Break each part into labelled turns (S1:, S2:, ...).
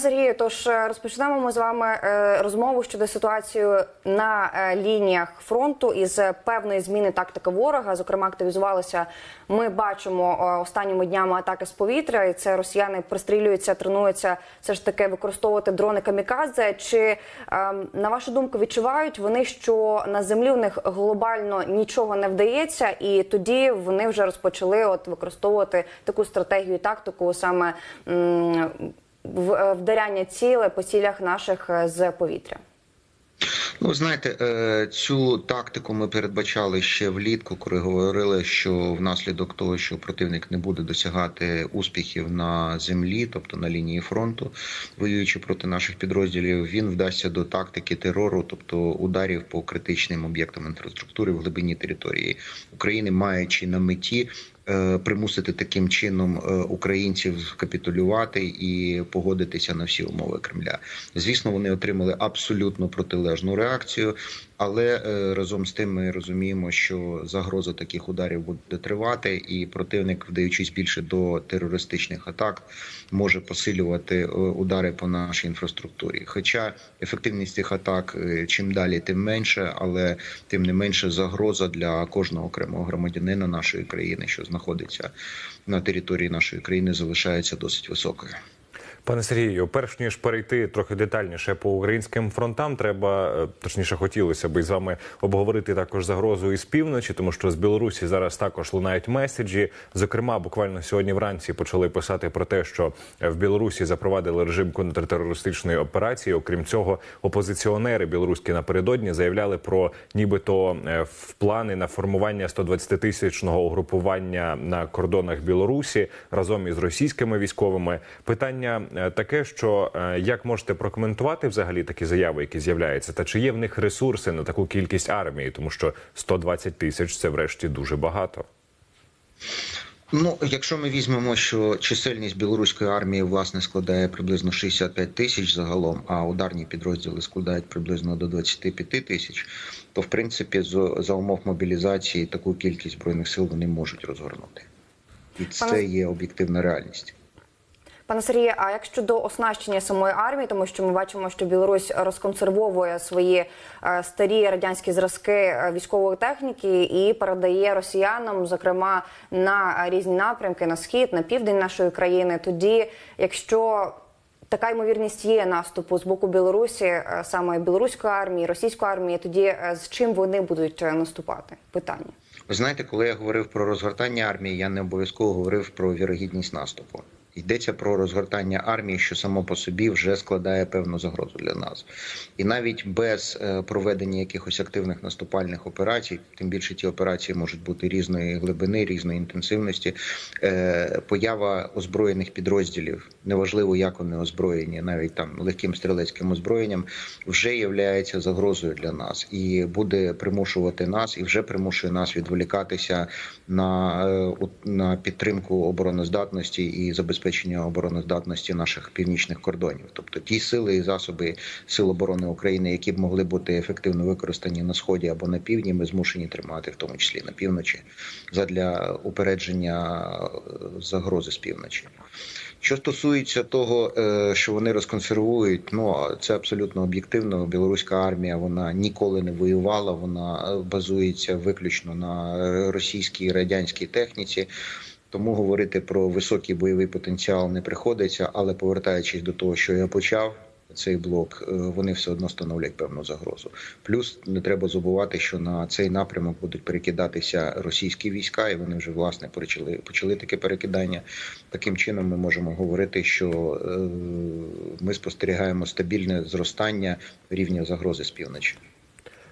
S1: Сергію, тож е, розпочнемо ми з вами е, розмову щодо ситуації на е, лініях фронту із певної зміни тактики ворога. Зокрема, активізувалися. Ми бачимо останніми днями атаки з повітря, і це росіяни пристрілюються, тренуються все ж таки використовувати дрони камікадзе. Чи е, на вашу думку відчувають вони, що на землі у них глобально нічого не вдається, і тоді вони вже розпочали от використовувати таку стратегію, і тактику саме. Е, вдаряння ціле по цілях наших е, з повітря.
S2: Ну, знаєте, е, цю тактику ми передбачали ще влітку, коли говорили, що внаслідок того, що противник не буде досягати успіхів на землі, тобто на лінії фронту, воюючи проти наших підрозділів, він вдасться до тактики терору, тобто ударів по критичним об'єктам інфраструктури в глибині території України, маючи на меті. Е, Примусити таким чином е, українців капітулювати і погодитися на всі умови Кремля. Звісно, вони отримали абсолютно протилежну реакцію, але е, разом з тим ми розуміємо, що загроза таких ударів буде тривати, і противник, вдаючись більше до терористичних атак, може посилювати е, удари по нашій інфраструктурі. Хоча ефективність цих атак е, чим далі, тим менше, але тим не менше загроза для кожного окремого громадянина нашої країни, що знаходиться на території нашої країни, залишається досить високою.
S3: Пане Сергію, перш ніж перейти трохи детальніше по українським фронтам, треба е, точніше хотілося б із вами обговорити також загрозу із півночі, тому що з Білорусі зараз також лунають меседжі. Зокрема, буквально сьогодні вранці почали писати про те, що в Білорусі запровадили режим контртерористичної операції. Окрім цього, опозиціонери білоруські напередодні заявляли про нібито е, в плани на формування 120-тисячного угрупування на кордонах Білорусі разом із російськими військовими. Питання е, таке, що е, як можете прокоментувати взагалі такі заяви, які з'являються, та чи є в них ресурси на таку кількість армії, тому що 120 тисяч це врешті дуже багато.
S2: Ну, якщо ми візьмемо, що чисельність білоруської армії власне складає приблизно 65 тисяч загалом, а ударні підрозділи складають приблизно до 25 тисяч, то в принципі з- за умов мобілізації таку кількість збройних сил вони можуть розгорнути, і це є об'єктивна реальність.
S1: Пане Сергію, а як щодо оснащення самої армії, тому що ми бачимо, що Білорусь розконсервовує свої е, старі радянські зразки е, військової техніки і передає росіянам, зокрема на різні напрямки на схід, на південь нашої країни. Тоді, якщо така ймовірність є наступу з боку Білорусі, е, саме білоруської армії, російської армії, тоді з чим вони будуть наступати? Питання.
S2: Ви знаєте, коли я говорив про розгортання армії, я не обов'язково говорив про вірогідність наступу. Йдеться про розгортання армії, що само по собі вже складає певну загрозу для нас, і навіть без е, проведення якихось активних наступальних операцій, тим більше ті операції можуть бути різної глибини, різної інтенсивності. е, Поява озброєних підрозділів, неважливо як вони озброєні, навіть там легким стрілецьким озброєнням, вже є загрозою для нас і буде примушувати нас, і вже примушує нас відволікатися на, е, на підтримку обороноздатності і забезпечення обороноздатності наших північних кордонів. Тобто ті сили і засоби сил оборони України, які б могли бути ефективно використані на сході або на півдні, ми змушені тримати, в тому числі на півночі, задля упередження е, загрози з півночі. Що стосується того, е, що вони розконсервують, ну це абсолютно об'єктивно. Білоруська армія вона ніколи не воювала. Вона е, базується виключно на російській і радянській техніці. Тому говорити про високий бойовий потенціал не приходиться. Але повертаючись до того, що я почав. Цей блок е, вони все одно становлять певну загрозу. Плюс не треба забувати, що на цей напрямок будуть перекидатися російські війська, і вони вже власне почали почали таке перекидання. Таким чином, ми можемо говорити, що е, ми спостерігаємо стабільне зростання рівня загрози з півночі.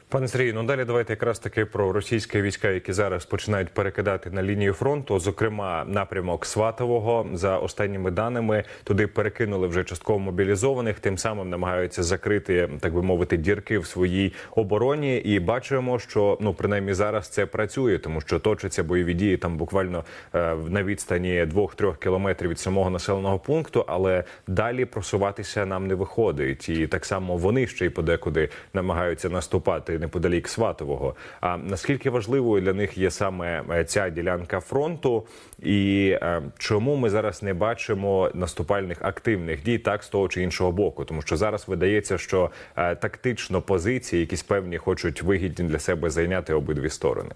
S3: Пане Сергію, ну далі давайте якраз таки про російські війська, які зараз починають перекидати на лінію фронту. Зокрема, напрямок Сватового за останніми даними туди перекинули вже частково мобілізованих. Тим самим намагаються закрити, так би мовити, дірки в своїй обороні. І бачимо, що ну принаймні зараз це працює, тому що точаться бойові дії там буквально е, на відстані 2-3 кілометрів від самого населеного пункту, але далі просуватися нам не виходить. І так само вони ще й подекуди намагаються наступати неподалік Сватового. А наскільки важливою для них є саме е, ця ділянка фронту, і е, чому ми зараз не бачимо наступальних активних дій так з того чи іншого боку? Тому що зараз видається, що е, тактично позиції, якісь певні хочуть вигідні для себе зайняти обидві сторони.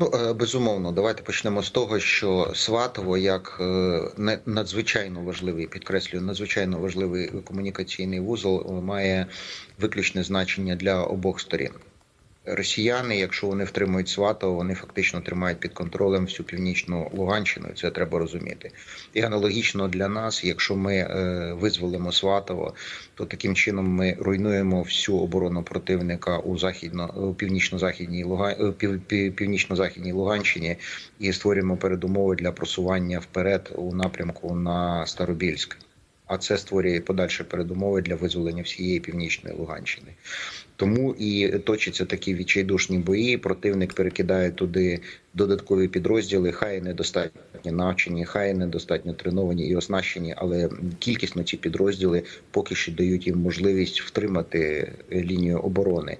S2: Ну, е, безумовно, давайте почнемо з того, що Сватово як е, надзвичайно важливий, підкреслюю, надзвичайно важливий комунікаційний вузол е, має виключне значення для обох сторін. Росіяни, якщо вони втримують Сватово, вони фактично тримають під контролем всю північну Луганщину. Це треба розуміти. І аналогічно для нас, якщо ми е, визволимо Сватово, то таким чином ми руйнуємо всю оборону противника у західно у північно-західній Луга... е, пів... пів- північно-західній Луганщині і створюємо передумови для просування вперед у напрямку на Старобільськ. А це створює подальші передумови для визволення всієї північної Луганщини. Тому і точаться такі відчайдушні бої. Противник перекидає туди додаткові підрозділи, хай недостатньо навчені, хай недостатньо треновані і оснащені, але кількісно ці підрозділи поки що дають їм можливість втримати лінію оборони.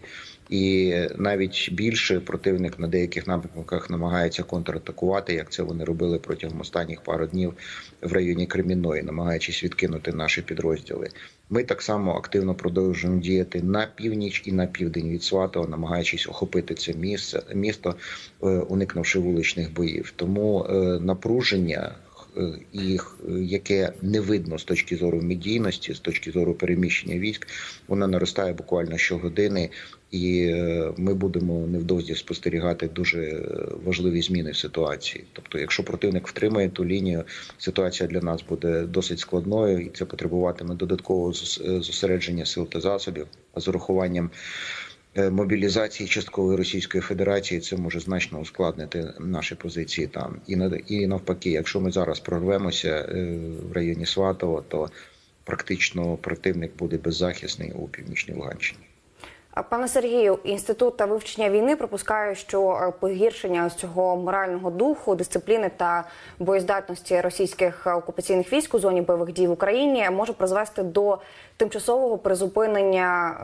S2: І навіть більше противник на деяких напрямках намагається контратакувати, як це вони робили протягом останніх пару днів в районі Кремінної, намагаючись відкинути наші підрозділи. Ми так само активно продовжуємо діяти на північ і на південь від Сватова, намагаючись охопити це місце місто, е, уникнувши вуличних боїв. Тому е, напруження. Е, І е, яке не видно з точки зору медійності, з точки зору переміщення військ, воно наростає буквально щогодини, і е, ми будемо невдовзі спостерігати дуже важливі зміни в ситуації. Тобто, якщо противник втримає ту лінію, ситуація для нас буде досить складною, і це потребуватиме додаткового зосередження сил та засобів, з урахуванням. Е, Мобілізації часткової Російської Федерації це може значно ускладнити наші позиції там і і навпаки, якщо ми зараз прорвемося е, в районі Сватова, то практично противник буде беззахисний у північній Луганщині.
S1: Пане Сергію, інститут та вивчення війни припускає, що е, погіршення цього морального духу, дисципліни та боєздатності російських окупаційних військ у зоні бойових дій в Україні може призвести до тимчасового призупинення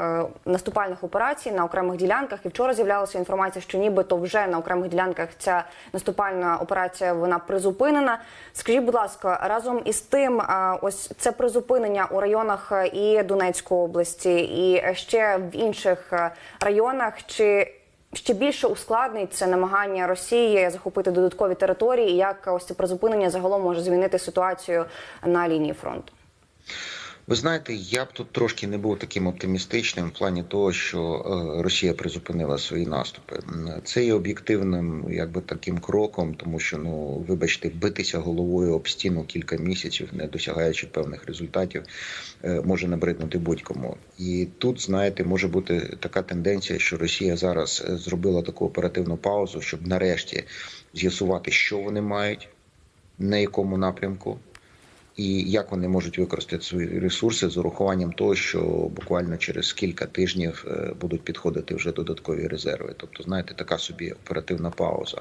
S1: е, наступальних операцій на окремих ділянках. І вчора з'являлася інформація, що нібито вже на окремих ділянках ця наступальна операція вона призупинена. Скажіть, будь ласка, разом із тим, е, ось це призупинення у районах е, і Донецької області, і ще в інших районах, чи ще більше ускладнить це намагання Росії захопити додаткові території, і як ось це призупинення загалом може змінити ситуацію на лінії фронту?
S2: Ви знаєте, я б тут трошки не був таким оптимістичним в плані того, що е, Росія призупинила свої наступи. Це є об'єктивним, якби таким кроком, тому що ну вибачте, битися головою об стіну кілька місяців, не досягаючи певних результатів, е, може набриднути будь-кому. І тут, знаєте, може бути така тенденція, що Росія зараз е, зробила таку оперативну паузу, щоб нарешті з'ясувати, що вони мають, на якому напрямку і як вони можуть використати свої ресурси з урахуванням того, що буквально через кілька тижнів е, будуть підходити вже додаткові резерви. Тобто, знаєте, така собі оперативна пауза.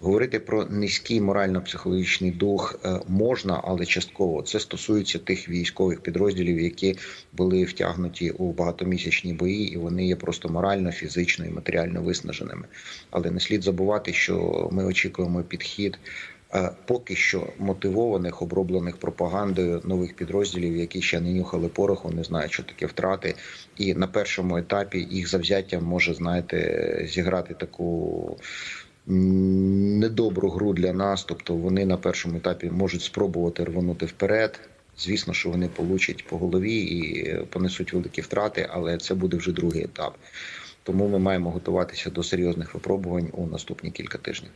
S2: Говорити про низький морально-психологічний дух е, можна, але частково це стосується тих військових підрозділів, які були втягнуті у багатомісячні бої, і вони є просто морально, фізично і матеріально виснаженими. Але не слід забувати, що ми очікуємо підхід поки що мотивованих, оброблених пропагандою нових підрозділів, які ще не нюхали пороху, не знають, що таке втрати. І на першому етапі їх завзяття може, знаєте, зіграти таку. Недобру гру для нас, тобто вони на першому етапі можуть спробувати рвонути вперед. Звісно, що вони получать по голові і понесуть великі втрати, але це буде вже другий етап. Тому ми маємо готуватися до серйозних випробувань у наступні кілька тижнів.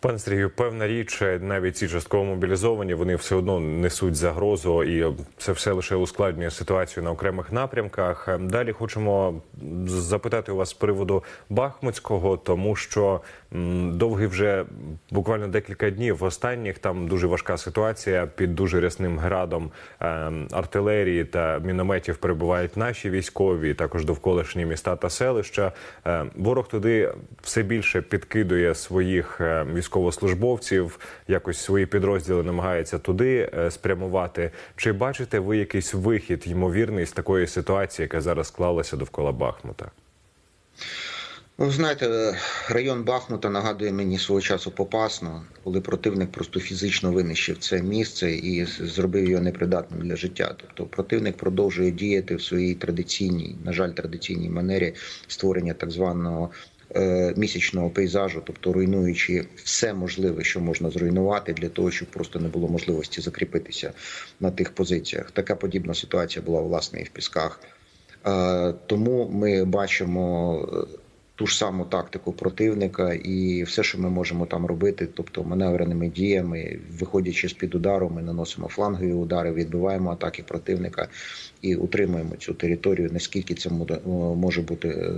S3: Пане Сергію, певна річ, навіть ці частково мобілізовані, вони все одно несуть загрозу, і це все лише ускладнює ситуацію на окремих напрямках. Далі хочемо запитати у вас з приводу Бахмутського, тому що м, довгий вже буквально декілька днів останніх там дуже важка ситуація під дуже рясним градом артилерії та мінометів перебувають наші військові, також довколишні міста та селища. Е, Ворог туди все більше підкидує своїх е, військовослужбовців, якось свої підрозділи намагається туди е, спрямувати. Чи бачите ви якийсь вихід ймовірний з такої ситуації, яка зараз склалася довкола Бахмута?
S2: Ну, ви знаєте, район Бахмута нагадує мені свого часу Попасну, коли противник просто фізично винищив це місце і зробив його непридатним для життя. Тобто противник продовжує діяти в своїй традиційній, на жаль, традиційній манері створення так званого е, місячного пейзажу, тобто руйнуючи все можливе, що можна зруйнувати, для того, щоб просто не було можливості закріпитися на тих позиціях. Така подібна ситуація була власне і в Пісках. Е, Тому ми бачимо е, ту ж саму тактику противника і все, що ми можемо там робити, тобто маневреними діями, виходячи з під удару, ми наносимо флангові удари, відбиваємо атаки противника і утримуємо цю територію. Наскільки це може бути е,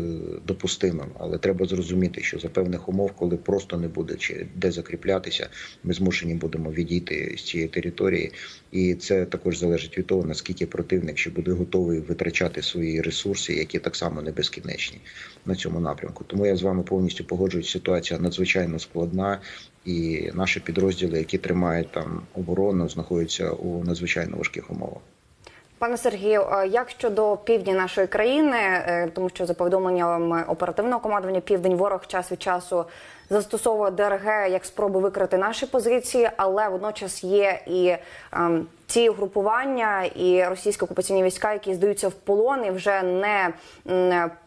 S2: допустимим, але треба зрозуміти, що за певних умов, коли просто не буде чи де закріплятися, ми змушені будемо відійти з цієї території, і це також залежить від того, наскільки противник ще буде готовий витрачати свої ресурси, які так само не безкінечні на цьому напрямку. Тому я з вами повністю погоджуюсь. Ситуація надзвичайно складна, і наші підрозділи, які тримають там оборону, знаходяться у надзвичайно важких умовах.
S1: Пане Сергію, е, як щодо півдня нашої країни, Е, тому що за повідомленням оперативного командування Південь ворог час від часу застосовує ДРГ як спроби викрити наші позиції, але водночас є і ем, ці угрупування і російські окупаційні війська, які здаються в полон, і вже не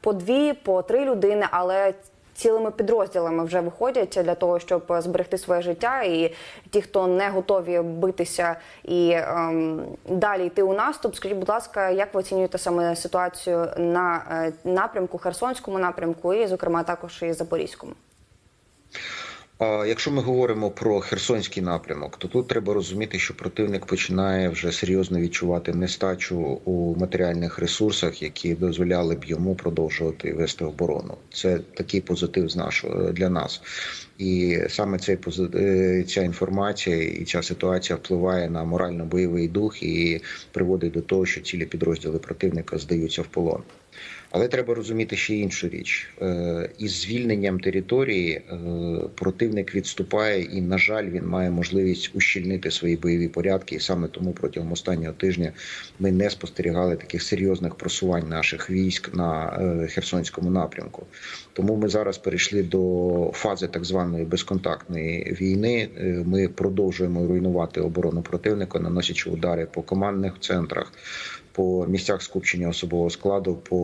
S1: по дві, по три людини, але цілими підрозділами вже виходять для того, щоб зберегти своє життя. І ті, хто не готові битися і ем, далі йти у наступ. Скажіть, будь ласка, як ви оцінюєте саме ситуацію на е, напрямку Херсонському напрямку, і зокрема також і Запорізькому?
S2: Якщо ми говоримо про Херсонський напрямок, то тут треба розуміти, що противник починає вже серйозно відчувати нестачу у матеріальних ресурсах, які дозволяли б йому продовжувати вести оборону. Це такий позитив з нашого для нас. І саме цей е, ця інформація і ця ситуація впливає на морально-бойовий дух і приводить до того, що цілі підрозділи противника здаються в полон. Але треба розуміти ще іншу річ: Е, із звільненням території е, противник відступає, і, на жаль, він має можливість ущільнити свої бойові порядки. І саме тому протягом останнього тижня ми не спостерігали таких серйозних просувань наших військ на е, Херсонському напрямку. Тому ми зараз перейшли до фази так званої безконтактної війни. Ми продовжуємо руйнувати оборону противника, наносячи удари по командних центрах по місцях скупчення особового складу, по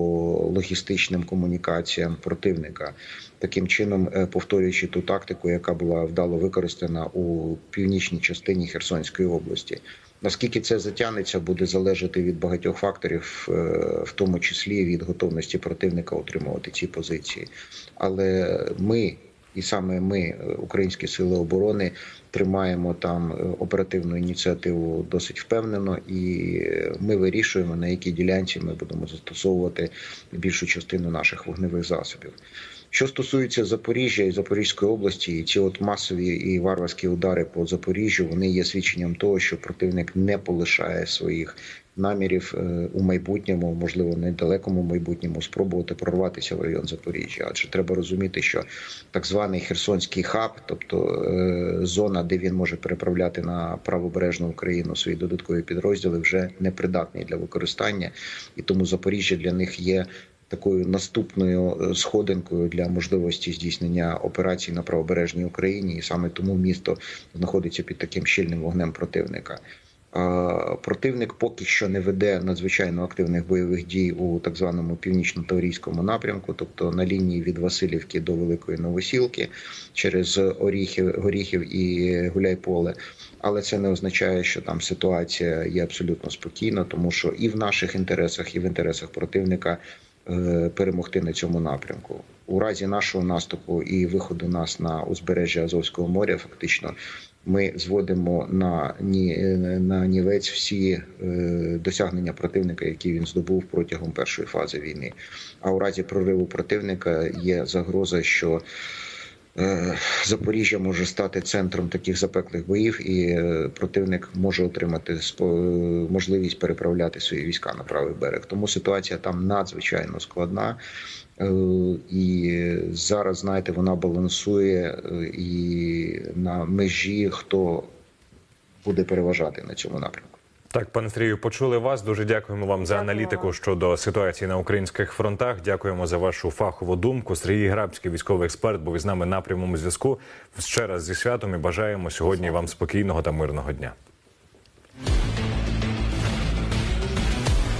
S2: логістичним комунікаціям противника, таким чином е, повторюючи ту тактику, яка була вдало використана у північній частині Херсонської області. Наскільки це затягнеться, буде залежати від багатьох факторів, е, в тому числі від готовності противника утримувати ці позиції. Але ми. І саме ми, е, українські сили оборони, тримаємо там е, оперативну ініціативу досить впевнено, і е, ми вирішуємо на якій ділянці ми будемо застосовувати більшу частину наших вогневих засобів. Що стосується Запоріжжя і Запорізької області, ці от масові і варварські удари по Запоріжжю, вони є свідченням того, що противник не полишає своїх намірів е, у майбутньому, можливо, недалекому майбутньому, спробувати прорватися в район Запоріжжя. Адже треба розуміти, що так званий Херсонський хаб, тобто е, зона, де він може переправляти на правобережну Україну свої додаткові підрозділи, вже непридатний для використання, і тому Запоріжжя для них є. Такою наступною е, сходинкою для можливості здійснення операцій на правобережній Україні, і саме тому місто знаходиться під таким щільним вогнем противника. Противник поки що не веде надзвичайно активних бойових дій у так званому північно-таврійському напрямку, тобто на лінії від Васильівки до Великої Новосілки через Оріхів, Горіхів і Гуляйполе. Але це не означає, що там ситуація є абсолютно спокійна, тому що і в наших інтересах, і в інтересах противника перемогти на цьому напрямку. У разі нашого наступу і виходу нас на узбережжя Азовського моря, фактично ми зводимо на ні на нівець всі е, досягнення противника, які він здобув протягом першої фази війни. А у разі прориву противника є загроза, що е, Запоріжжя може стати центром таких запеклих боїв, і е, противник може отримати можливість переправляти свої війська на правий берег. Тому ситуація там надзвичайно складна. Е, І зараз, знаєте, вона балансує е, і на межі, хто буде переважати на цьому напрямку.
S3: Так, пане Сергію, почули вас. Дуже дякуємо вам за аналітику щодо ситуації на українських фронтах. Дякуємо за вашу фахову думку. Сергій Грабський, військовий експерт, був із нами на прямому зв'язку. Ще раз зі святом і бажаємо сьогодні вам спокійного та мирного дня.